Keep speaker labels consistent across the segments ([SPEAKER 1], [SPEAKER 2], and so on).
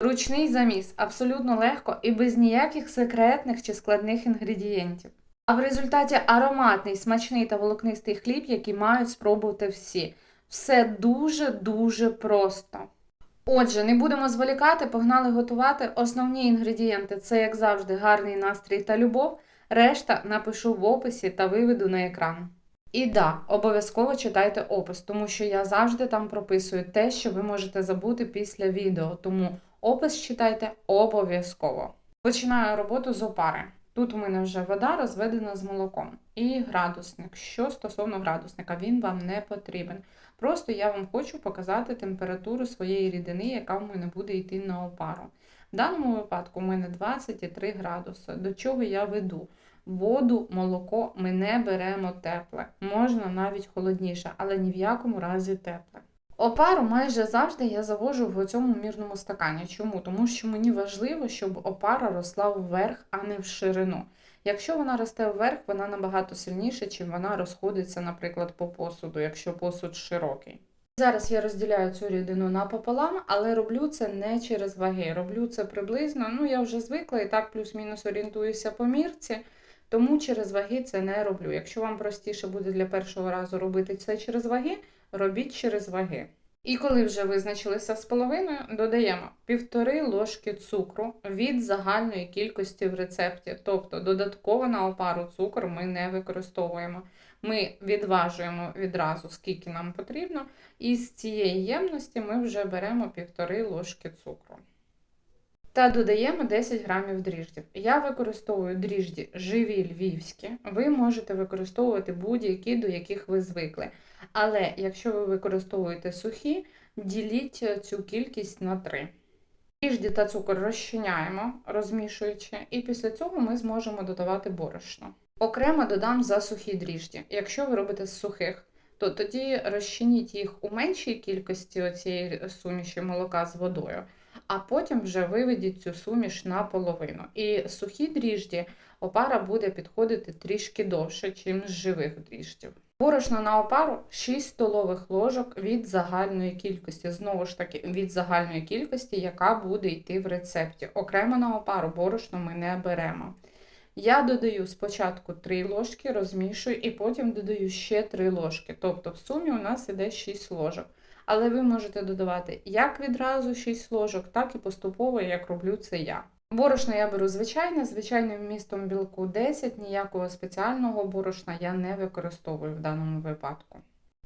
[SPEAKER 1] Ручний заміс абсолютно легко і без ніяких секретних чи складних інгредієнтів. А в результаті ароматний, смачний та волокнистий хліб, який мають спробувати всі. Все дуже-дуже просто. Отже, не будемо зволікати, погнали готувати. Основні інгредієнти це, як завжди, гарний настрій та любов. Решта напишу в описі та виведу на екран. І да, обов'язково читайте опис, тому що я завжди там прописую те, що ви можете забути після відео. Тому опис читайте обов'язково. Починаю роботу з опари. Тут у мене вже вода розведена з молоком. І градусник. Що стосовно градусника, він вам не потрібен. Просто я вам хочу показати температуру своєї рідини, яка в мене буде йти на опару. В даному випадку у мене 23 градуси. До чого я веду? Воду, молоко ми не беремо тепле. Можна навіть холодніше, але ні в якому разі тепле. Опару майже завжди я завожу в цьому мірному стакані. Чому? Тому що мені важливо, щоб опара росла вверх, а не в ширину. Якщо вона росте вверх, вона набагато сильніше, чим вона розходиться, наприклад, по посуду, якщо посуд широкий. Зараз я розділяю цю рідину напополам, але роблю це не через ваги. Роблю це приблизно. Ну, я вже звикла і так плюс-мінус орієнтуюся по мірці, тому через ваги це не роблю. Якщо вам простіше буде для першого разу робити це через ваги, робіть через ваги. І коли вже визначилися з половиною, додаємо півтори ложки цукру від загальної кількості в рецепті. Тобто додатково на опару цукор ми не використовуємо. Ми відважуємо відразу, скільки нам потрібно, і з цієї ємності ми вже беремо півтори ложки цукру. Та додаємо 10 грамів дріждів. Я використовую дріжді живі львівські. Ви можете використовувати будь-які, до яких ви звикли. Але якщо ви використовуєте сухі, діліть цю кількість на 3. Дріжді та цукор розчиняємо, розмішуючи, і після цього ми зможемо додавати борошно. Окремо додам за сухі дріжді. Якщо ви робите з сухих, то тоді розчиніть їх у меншій кількості цієї суміші молока з водою, а потім вже виведіть цю суміш наполовину. І сухі дріжді опара буде підходити трішки довше, ніж з живих дріждів. Борошно на опару 6 столових ложок від загальної кількості. Знову ж таки, від загальної кількості, яка буде йти в рецепті. Окремо на опару борошно ми не беремо. Я додаю спочатку 3 ложки, розмішую, і потім додаю ще 3 ложки. Тобто в сумі у нас іде 6 ложок. Але ви можете додавати як відразу 6 ложок, так і поступово, як роблю це я. Борошно я беру звичайне, звичайним вмістом білку 10, ніякого спеціального борошна я не використовую в даному випадку.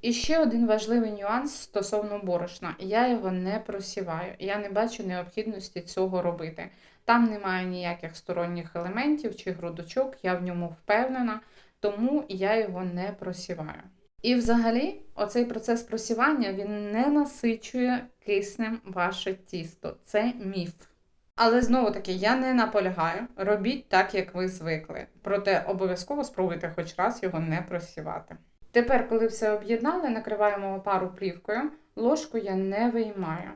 [SPEAKER 1] І ще один важливий нюанс стосовно борошна. Я його не просіваю, я не бачу необхідності цього робити. Там немає ніяких сторонніх елементів чи грудочок, я в ньому впевнена, тому я його не просіваю. І взагалі, оцей процес просівання він не насичує киснем ваше тісто. Це міф. Але знову таки, я не наполягаю, робіть так, як ви звикли. Проте обов'язково спробуйте хоч раз його не просівати. Тепер, коли все об'єднали, накриваємо опару плівкою. Ложку я не виймаю.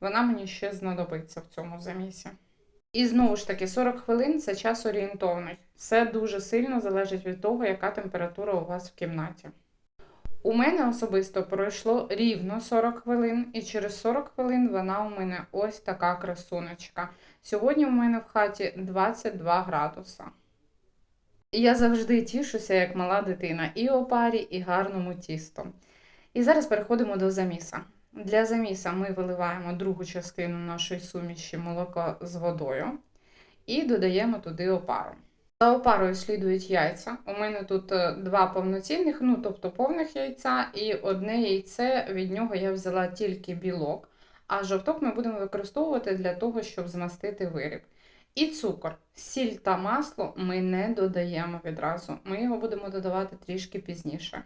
[SPEAKER 1] Вона мені ще знадобиться в цьому замісі. І знову ж таки, 40 хвилин це час орієнтовний. Все дуже сильно залежить від того, яка температура у вас в кімнаті. У мене особисто пройшло рівно 40 хвилин, і через 40 хвилин вона у мене ось така красуночка. Сьогодні у мене в хаті 22 градуса. Я завжди тішуся, як мала дитина, і опарі, і гарному тісту. І зараз переходимо до заміса. Для заміса ми виливаємо другу частину нашої суміші молоко з водою і додаємо туди опару. За опарою слідують яйця. У мене тут е, два повноцінних, ну тобто повних яйця, і одне яйце від нього я взяла тільки білок, а жовток ми будемо використовувати для того, щоб змастити виріб. І цукор, сіль та масло ми не додаємо відразу. Ми його будемо додавати трішки пізніше.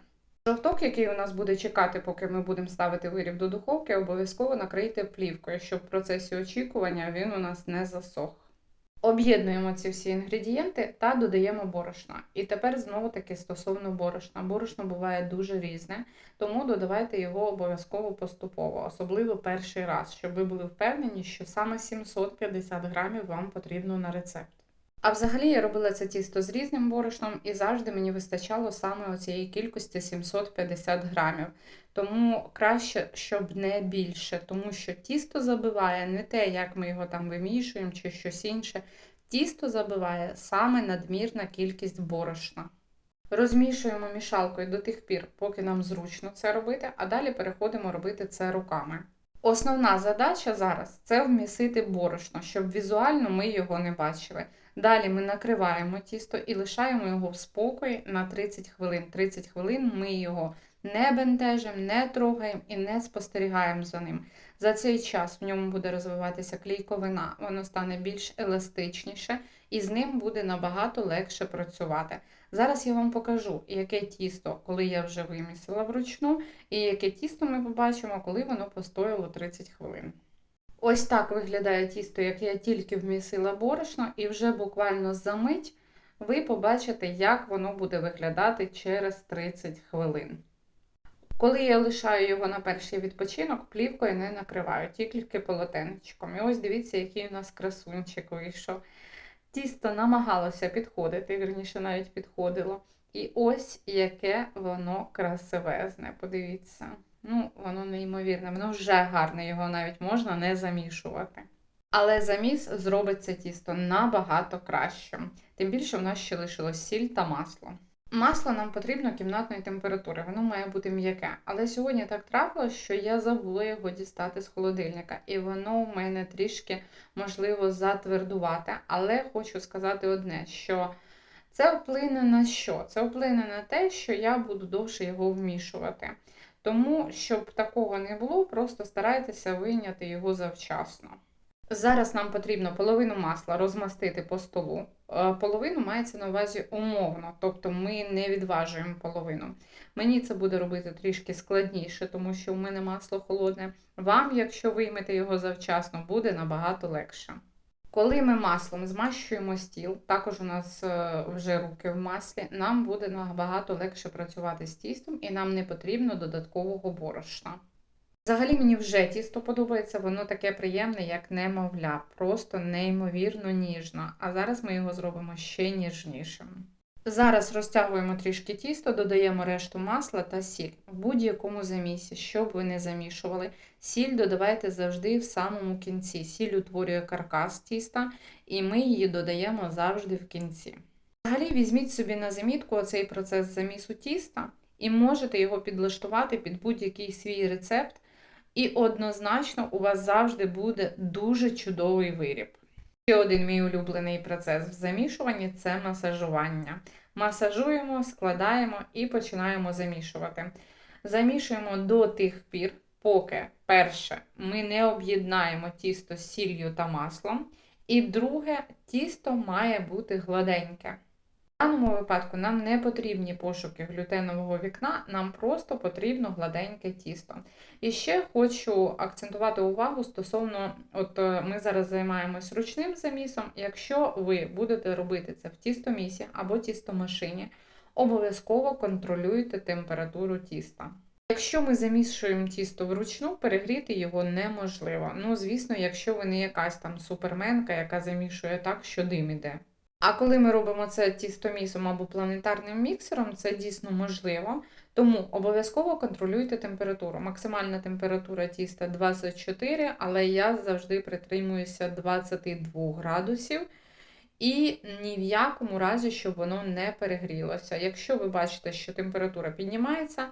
[SPEAKER 1] Жовток, який у нас буде чекати, поки ми будемо ставити виріб до духовки, обов'язково накрийте плівкою, щоб в процесі очікування він у нас не засох. Об'єднуємо ці всі інгредієнти та додаємо борошна. І тепер знову таки стосовно борошна. Борошно буває дуже різне, тому додавайте його обов'язково поступово, особливо перший раз, щоб ви були впевнені, що саме 750 грамів вам потрібно на рецепт. А взагалі я робила це тісто з різним борошном і завжди мені вистачало саме оцієї кількості 750 грамів. Тому краще, щоб не більше, тому що тісто забиває не те, як ми його там вимішуємо чи щось інше. Тісто забиває саме надмірна кількість борошна. Розмішуємо мішалкою до тих пір, поки нам зручно це робити, а далі переходимо робити це руками. Основна задача зараз це вмісити борошно, щоб візуально ми його не бачили. Далі ми накриваємо тісто і лишаємо його в спокої на 30 хвилин. 30 хвилин ми його не бентежимо, не трогаємо і не спостерігаємо за ним. За цей час в ньому буде розвиватися клійковина, воно стане більш еластичніше і з ним буде набагато легше працювати. Зараз я вам покажу, яке тісто, коли я вже вимісила вручну, і яке тісто ми побачимо, коли воно постояло 30 хвилин. Ось так виглядає тісто, як я тільки вмісила борошно, і вже буквально за мить ви побачите, як воно буде виглядати через 30 хвилин. Коли я лишаю його на перший відпочинок, плівкою не накриваю, тільки полотенечком. І ось дивіться, який у нас красунчик вийшов. Тісто намагалося підходити, вірніше навіть підходило. І ось яке воно красивезне. Подивіться. Ну, воно неймовірне, воно вже гарне, його навіть можна не замішувати. Але заміс зробить це тісто набагато кращим. Тим більше в нас ще лишилось сіль та масло. Масло нам потрібно кімнатної температури, воно має бути м'яке. Але сьогодні так трапилось, що я забула його дістати з холодильника, і воно в мене трішки, можливо, затвердувати. Але хочу сказати одне, що це вплине на що? Це вплине на те, що я буду довше його вмішувати. Тому, щоб такого не було, просто старайтеся вийняти його завчасно. Зараз нам потрібно половину масла розмастити по столу. Е, Половину мається на увазі умовно, тобто ми не відважуємо половину. Мені це буде робити трішки складніше, тому що в мене масло холодне. Вам, якщо виймете його завчасно, буде набагато легше. Коли ми маслом змащуємо стіл, також у нас е, вже руки в маслі, нам буде набагато легше працювати з тістом і нам не потрібно додаткового борошна. Взагалі мені вже тісто подобається, воно таке приємне, як немовля, просто неймовірно ніжно. А зараз ми його зробимо ще ніжнішим. Зараз розтягуємо трішки тісто, додаємо решту масла та сіль в будь-якому замісі, щоб ви не замішували. Сіль додавайте завжди в самому кінці. Сіль утворює каркас тіста, і ми її додаємо завжди в кінці. Взагалі візьміть собі на замітку оцей процес замісу тіста і можете його підлаштувати під будь-який свій рецепт. І однозначно у вас завжди буде дуже чудовий виріб. Ще один мій улюблений процес в замішуванні це масажування. Масажуємо, складаємо і починаємо замішувати. Замішуємо до тих пір, поки перше ми не об'єднаємо тісто з сіллю та маслом. І друге, тісто має бути гладеньке. В даному випадку нам не потрібні пошуки глютенового вікна, нам просто потрібно гладеньке тісто. І ще хочу акцентувати увагу стосовно, от е, ми зараз займаємось ручним замісом. Якщо ви будете робити це в тістомісі або тістомашині, обов'язково контролюйте температуру тіста. Якщо ми замішуємо тісто вручну, перегріти його неможливо. Ну, звісно, якщо ви не якась там суперменка, яка замішує так, що дим іде. А коли ми робимо це тістомісом або планетарним міксером, це дійсно можливо. Тому обов'язково контролюйте температуру. Максимальна температура тіста 24, але я завжди притримуюся 22 градусів. І ні в якому разі, щоб воно не перегрілося. Якщо ви бачите, що температура піднімається,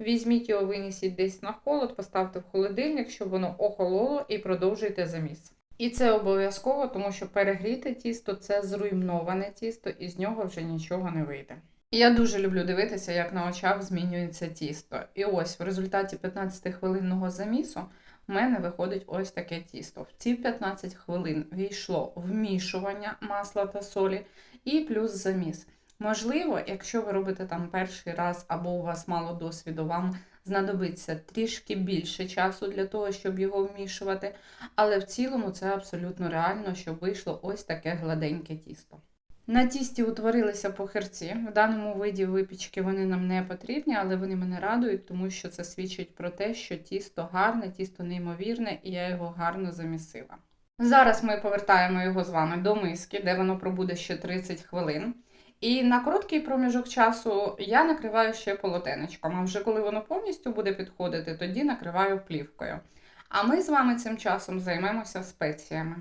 [SPEAKER 1] візьміть його, винесіть десь на холод, поставте в холодильник, щоб воно охололо і продовжуйте заміс. І це обов'язково, тому що перегріте тісто це зруйноване тісто, і з нього вже нічого не вийде. Я дуже люблю дивитися, як на очах змінюється тісто. І ось в результаті 15-хвилинного замісу в мене виходить ось таке тісто. В ці 15 хвилин війшло вмішування масла та солі і плюс заміс. Можливо, якщо ви робите там перший раз або у вас мало досвіду, вам знадобиться трішки більше часу для того, щоб його вмішувати, але в цілому це абсолютно реально, щоб вийшло ось таке гладеньке тісто. На тісті утворилися похирці. В даному виді випічки вони нам не потрібні, але вони мене радують, тому що це свідчить про те, що тісто гарне, тісто неймовірне, і я його гарно замісила. Зараз ми повертаємо його з вами до миски, де воно пробуде ще 30 хвилин. І на короткий проміжок часу я накриваю ще полотенечком. А вже коли воно повністю буде підходити, тоді накриваю плівкою. А ми з вами цим часом займемося спеціями.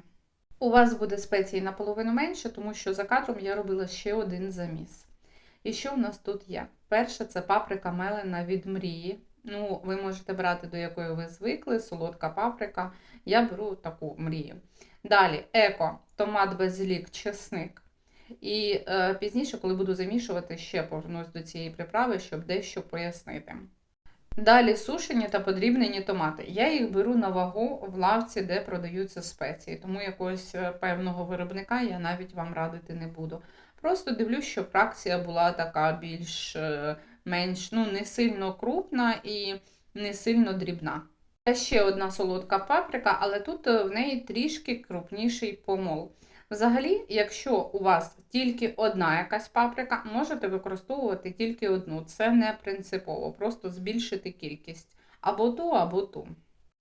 [SPEAKER 1] У вас буде спецій наполовину менше, тому що за кадром я робила ще один заміс. І що в нас тут є? Перше, це паприка мелена від мрії. Ну, ви можете брати до якої ви звикли, солодка паприка. Я беру таку мрію. Далі еко, томат, базилік, чесник. І е, пізніше, коли буду замішувати, ще повернусь до цієї приправи, щоб дещо пояснити. Далі сушені та подрібнені томати. Я їх беру на вагу в лавці, де продаються спеції, тому якогось е, певного виробника я навіть вам радити не буду. Просто дивлюсь, що фракція була така більш е, ну, не сильно крупна і не сильно дрібна. Є ще одна солодка паприка, але тут е, в неї трішки крупніший помол. Взагалі, якщо у вас тільки одна якась паприка, можете використовувати тільки одну. Це не принципово, просто збільшити кількість або ту, або ту.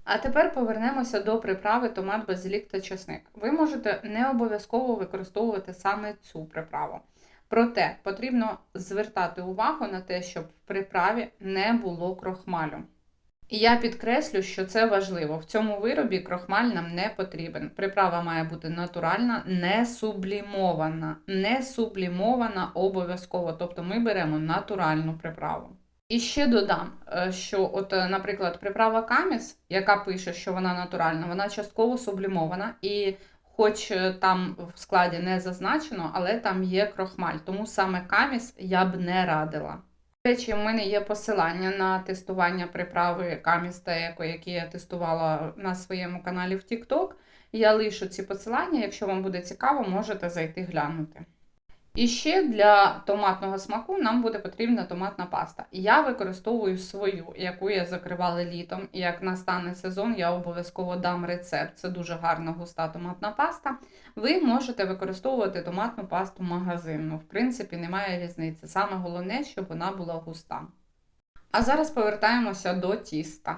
[SPEAKER 1] А тепер повернемося до приправи томат, базилік та чесник. Ви можете не обов'язково використовувати саме цю приправу. Проте потрібно звертати увагу на те, щоб в приправі не було крохмалю. І я підкреслю, що це важливо. В цьому виробі крохмаль нам не потрібен. Приправа має бути натуральна, не сублімована. Не сублімована обов'язково. Тобто ми беремо натуральну приправу. І ще додам, е, що, от, е, наприклад, приправа каміс, яка пише, що вона натуральна, вона частково сублімована, і хоч е, там в складі не зазначено, але там є крохмаль. Тому саме каміс я б не радила. Речі, у мене є посилання на тестування приправи каміста, еко, які я тестувала на своєму каналі в TikTok. Я лишу ці посилання, якщо вам буде цікаво, можете зайти глянути. І ще для томатного смаку нам буде потрібна томатна паста. Я використовую свою, яку я закривала літом. І як настане сезон, я обов'язково дам рецепт. Це дуже гарна густа томатна паста. Ви можете використовувати томатну пасту магазинну. В принципі, немає різниці. Саме головне, щоб вона була густа. А зараз повертаємося до тіста.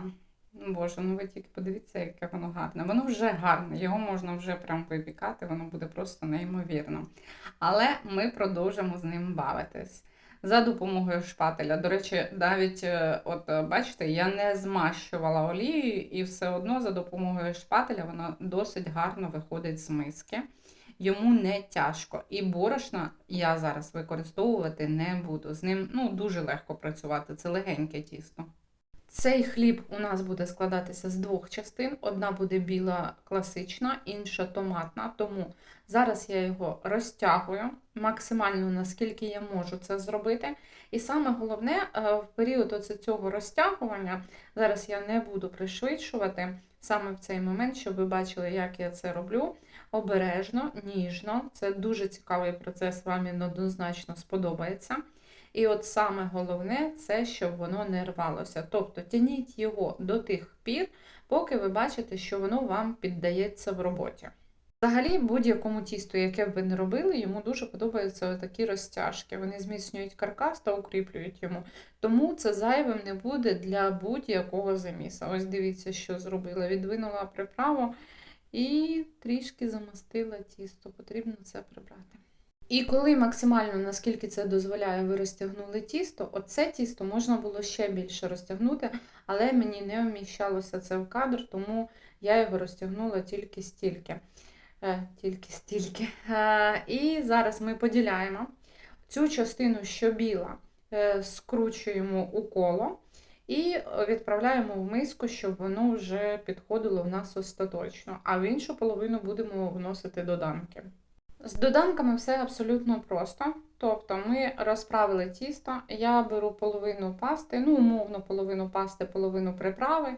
[SPEAKER 1] Боже, ну ви тільки подивіться, яке воно гарне. Воно вже гарне, його можна вже прям випікати, воно буде просто неймовірно. Але ми продовжимо з ним бавитись. За допомогою шпателя. До речі, навіть, е, от е, бачите, я не змащувала олією, і все одно за допомогою шпателя воно досить гарно виходить з миски. Йому не тяжко. І борошна я зараз використовувати не буду. З ним ну, дуже легко працювати, це легеньке тісто. Цей хліб у нас буде складатися з двох частин. Одна буде біла класична, інша томатна. Тому зараз я його розтягую максимально наскільки я можу це зробити. І саме головне, е, в період цього розтягування, зараз я не буду пришвидшувати саме в цей момент, щоб ви бачили, як я це роблю. Обережно, ніжно. Це дуже цікавий процес, вам він однозначно сподобається. І от саме головне це, щоб воно не рвалося. Тобто тяніть його до тих пір, поки ви бачите, що воно вам піддається в роботі. Взагалі, будь-якому тісту, яке б ви не робили, йому дуже подобаються такі розтяжки. Вони зміцнюють каркас та укріплюють йому. Тому це зайвим не буде для будь-якого заміса. Ось дивіться, що зробила. Відвинула приправу і трішки замастила тісто. Потрібно це прибрати. І коли максимально, наскільки це дозволяє, ви розтягнули тісто, оце тісто можна було ще більше розтягнути, але мені не вміщалося це в кадр, тому я його розтягнула тільки стільки. Е, тільки стільки. Е, і зараз ми поділяємо цю частину, що біла, е, скручуємо у коло і відправляємо в миску, щоб воно вже підходило в нас остаточно. А в іншу половину будемо вносити доданки. З доданками все абсолютно просто. Тобто ми розправили тісто, я беру половину пасти, ну, умовно, половину пасти, половину приправи,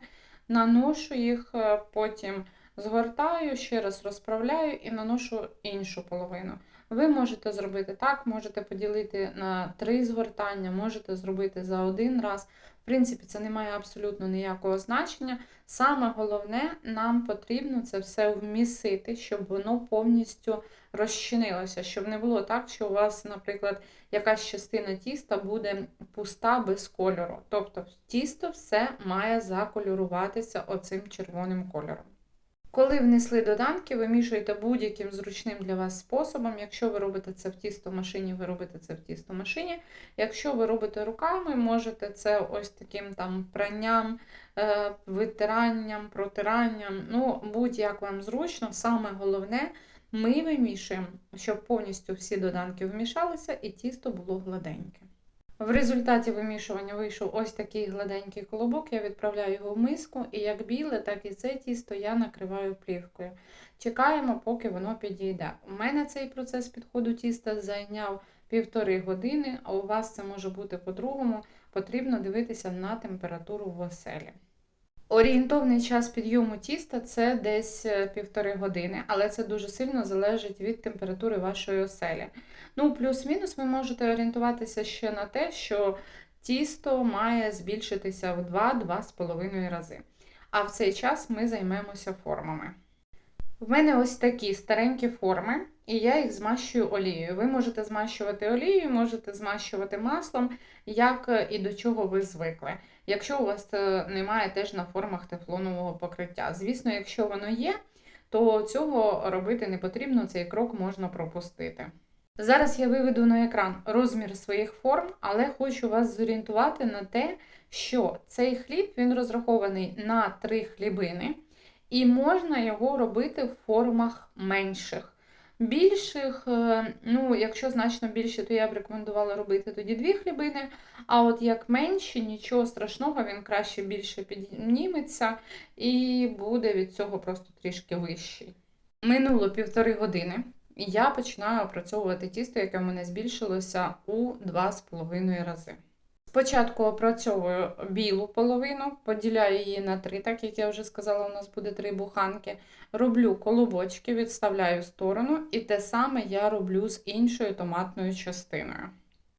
[SPEAKER 1] наношу їх, е, потім згортаю, ще раз розправляю і наношу іншу половину. Ви можете зробити так, можете поділити на три згортання, можете зробити за один раз. В принципі, це не має абсолютно ніякого значення. Саме головне, нам потрібно це все вмісити, щоб воно повністю розчинилося, щоб не було так, що у вас, наприклад, якась частина тіста буде пуста без кольору. Тобто тісто все має закольоруватися оцим червоним кольором. Коли внесли доданки, вимішуєте будь-яким зручним для вас способом. Якщо ви робите це в тістомашині, ви робите це в тістомашині. Якщо ви робите руками, можете це ось таким там пранням, е, витиранням, протиранням. Ну, будь-як вам зручно, саме головне, ми вимішуємо, щоб повністю всі доданки вмішалися і тісто було гладеньке. В результаті вимішування вийшов ось такий гладенький колобок. Я відправляю його в миску, і як біле, так і це тісто я накриваю плівкою. Чекаємо, поки воно підійде. У мене цей процес підходу тіста зайняв півтори години, а у вас це може бути по-другому. Потрібно дивитися на температуру в оселі. Орієнтовний час підйому тіста це десь е, півтори години, але це дуже сильно залежить від температури вашої оселі. Ну, плюс-мінус ви можете орієнтуватися ще на те, що тісто має збільшитися в 2-2,5 рази. А в цей час ми займемося формами. В мене ось такі старенькі форми, і я їх змащую олією. Ви можете змащувати олією, можете змащувати маслом, як і до чого ви звикли. Якщо у вас е, немає теж на формах тефлонового покриття. Звісно, якщо воно є, то цього робити не потрібно, цей крок можна пропустити. Зараз я виведу на екран розмір своїх форм, але хочу вас зорієнтувати на те, що цей хліб він розрахований на 3 хлібини, і можна його робити в формах менших. Більших, е, ну, якщо значно більше, то я б рекомендувала робити тоді дві хлібини. А от як менші, нічого страшного, він краще більше підніметься і буде від цього просто трішки вищий. Минуло півтори години. І я починаю опрацьовувати тісто, яке в мене збільшилося у 2,5 рази. Спочатку опрацьовую білу половину, поділяю її на три, так як я вже сказала, у нас буде три буханки. Роблю колобочки, відставляю в сторону, і те саме я роблю з іншою томатною частиною.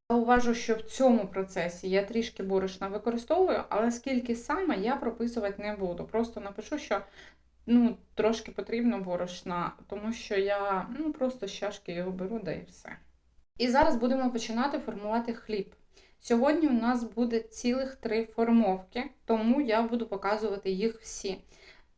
[SPEAKER 1] Зауважу, що в цьому процесі я трішки борошна використовую, але скільки саме я прописувати не буду. Просто напишу, що ну, трошки потрібно борошна, тому що я ну, просто з чашки його беру, да і все. І зараз будемо починати формувати хліб. Сьогодні у нас буде цілих три формовки, тому я буду показувати їх всі.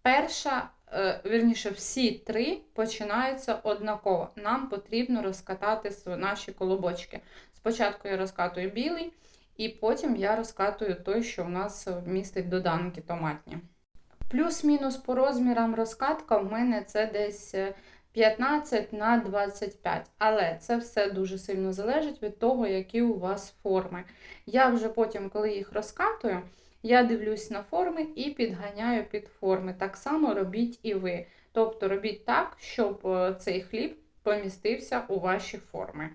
[SPEAKER 1] Перша, е, вірніше, всі три починаються однаково. Нам потрібно розкатати наші колобочки. Спочатку я розкатую білий, і потім я розкатую той, що у нас вмістить доданки томатні. Плюс-мінус по розмірам розкатка в мене це десь 15 на 25. Але це все дуже сильно залежить від того, які у вас форми. Я вже потім, коли їх розкатую, я дивлюсь на форми і підганяю під форми. Так само робіть і ви. Тобто робіть так, щоб е, цей хліб помістився у ваші форми.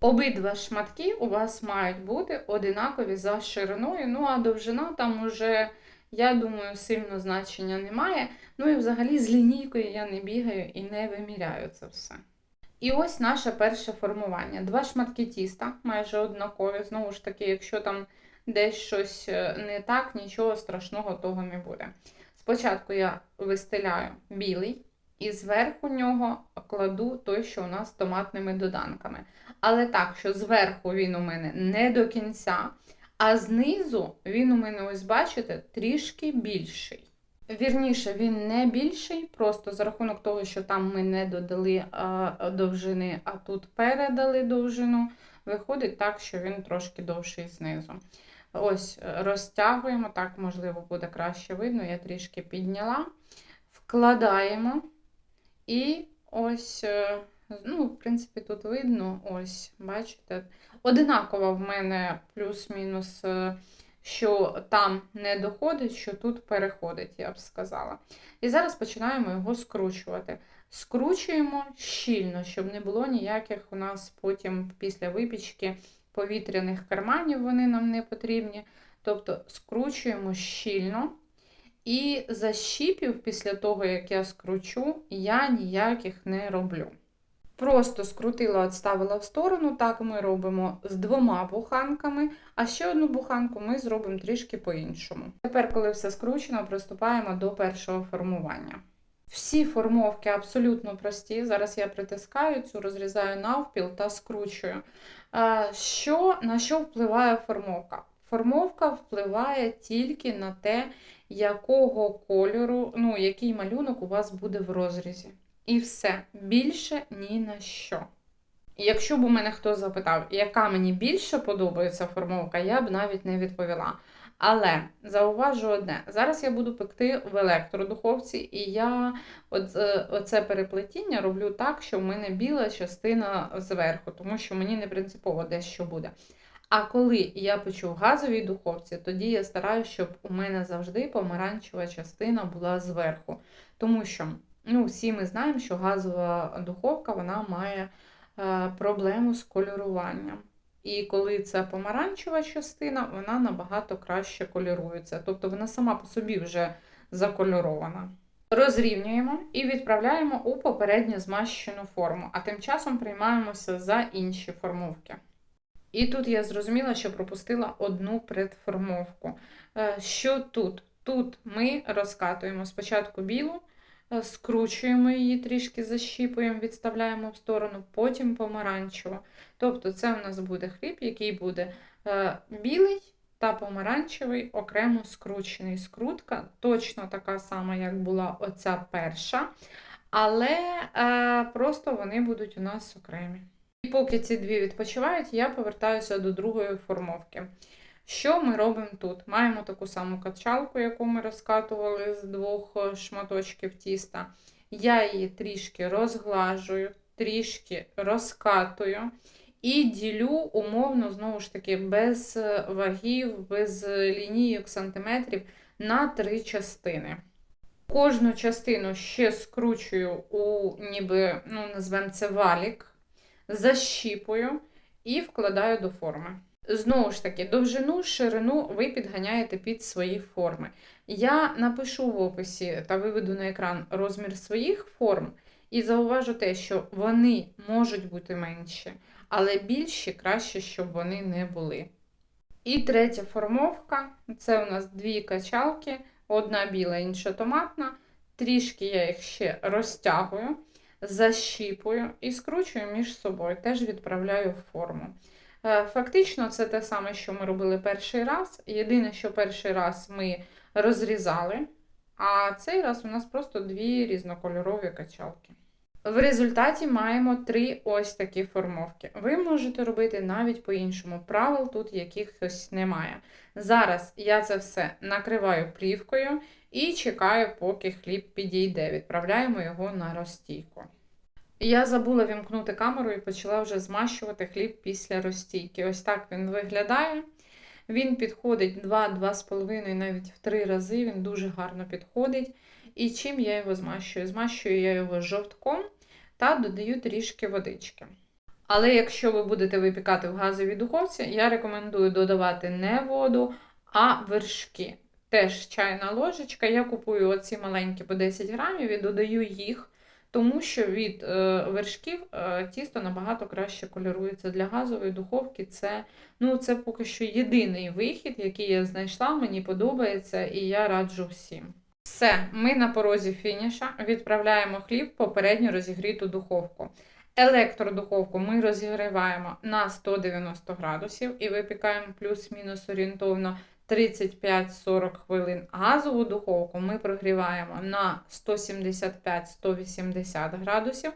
[SPEAKER 1] Обидва шматки у вас мають бути одинакові за шириною, ну а довжина там уже. Я думаю, сильно значення немає. Ну і взагалі з лінійкою я не бігаю і не виміряю це все. І ось наше перше формування. Два шматки тіста, майже однакові. Знову ж таки, якщо там десь щось е, не так, нічого страшного того не буде. Спочатку я вистеляю білий, і зверху нього кладу той, що у нас з томатними доданками. Але так, що зверху він у мене не до кінця. А знизу він у мене, ось бачите, трішки більший. Вірніше, він не більший, просто за рахунок того, що там ми не додали довжини, а тут передали довжину. Виходить так, що він трошки довший знизу. Ось, розтягуємо, так, можливо, буде краще видно, я трішки підняла, вкладаємо і ось. Е, Ну, в принципі, тут видно, ось, бачите. Одинаково в мене плюс-мінус, е, що там не доходить, що тут переходить, я б сказала. І зараз починаємо його скручувати. Скручуємо щільно, щоб не було ніяких у нас потім після випічки повітряних карманів, вони нам не потрібні. Тобто скручуємо щільно. І защіпів після того, як я скручу, я ніяких не роблю. Просто скрутила, відставила в сторону, так ми робимо з двома буханками, а ще одну буханку ми зробимо трішки по-іншому. Тепер, коли все скручено, приступаємо до першого формування. Всі формовки абсолютно прості. Зараз я притискаю цю, розрізаю навпіл та скручую. Що, На що впливає формовка? Формовка впливає тільки на те, якого кольору, ну, який малюнок у вас буде в розрізі. І все. Більше ні на що. Якщо б у мене хто запитав, яка мені більше подобається формовка, я б навіть не відповіла. Але зауважу одне: зараз я буду пекти в електродуховці, і я е, оце переплетіння роблю так, що в мене біла частина зверху, тому що мені не принципово де що буде. А коли я печу в газовій духовці, тоді я стараюся, щоб у мене завжди помаранчева частина була зверху. Тому що ну, всі ми знаємо, що газова духовка вона має е, проблему з кольоруванням. І коли це помаранчева частина, вона набагато краще кольорується. Тобто вона сама по собі вже закольорована. Розрівнюємо і відправляємо у попередньо змащену форму, а тим часом приймаємося за інші формовки. І тут я зрозуміла, що пропустила одну предформовку. Е, Що тут? Тут ми розкатуємо спочатку білу, скручуємо її, трішки защіпуємо, відставляємо в сторону, потім помаранчеву. Тобто це у нас буде хліб, який буде е, білий та помаранчевий, окремо скручений. Скрутка точно така сама, як була оця перша, але е, просто вони будуть у нас окремі. І поки ці дві відпочивають, я повертаюся до другої формовки. Що ми робимо тут? Маємо таку саму качалку, яку ми розкатували з двох е, шматочків тіста. Я її трішки розглажую, трішки розкатую і ділю умовно, знову ж таки, без е, вагів, без е, лінійок сантиметрів на три частини. Кожну частину ще скручую у ніби, ну, назвемо це валік защіпую і вкладаю до форми. Знову ж таки, довжину, ширину ви підганяєте під свої форми. Я напишу в описі та виведу на екран розмір своїх форм, і зауважу те, що вони можуть бути менші, але більші краще, щоб вони не були. І третя формовка це у нас дві качалки, одна біла, інша томатна. Трішки я їх ще розтягую защіпую і скручую між собою, теж відправляю в форму. Е, фактично, це те саме, що ми робили перший раз. Єдине, що перший раз ми розрізали, а цей раз у нас просто дві різнокольорові качалки. В результаті маємо три ось такі формовки. Ви можете робити навіть по-іншому. Правил тут якихось немає. Зараз я це все накриваю плівкою і чекаю, поки хліб підійде. Відправляємо його на розстійку. Я забула вімкнути камеру і почала вже змащувати хліб після розстійки. Ось так він виглядає. Він підходить 2-2,5, навіть в 3 рази, він дуже гарно підходить. І чим я його змащую? Змащую я його жовтком та додаю трішки водички. Але якщо ви будете випікати в газовій духовці, я рекомендую додавати не воду, а вершки. Теж чайна ложечка. Я купую оці маленькі по 10 грамів і додаю їх, тому що від е, вершків е, тісто набагато краще кольорується для газової духовки. Це ну, це поки що єдиний вихід, який я знайшла, мені подобається, і я раджу всім. Все, ми на порозі фініша відправляємо хліб в попередньо розігріту духовку. Електродуховку ми розігріваємо на 190 градусів і випікаємо плюс-мінус орієнтовно 35-40 хвилин. Газову духовку ми прогріваємо на 175-180 градусів.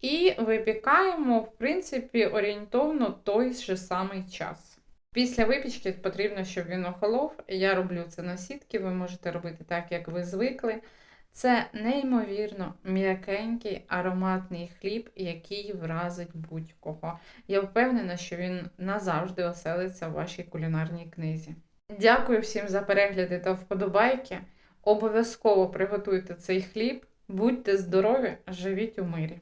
[SPEAKER 1] І випікаємо, в принципі, орієнтовно той же самий час. Після випічки потрібно, щоб він охолов. Я роблю це на сітки, ви можете робити так, як ви звикли. Це неймовірно м'якенький ароматний хліб, який вразить будь-кого. Я впевнена, що він назавжди оселиться в вашій кулінарній книзі. Дякую всім за перегляди та вподобайки. Обов'язково приготуйте цей хліб, будьте здорові, живіть у мирі!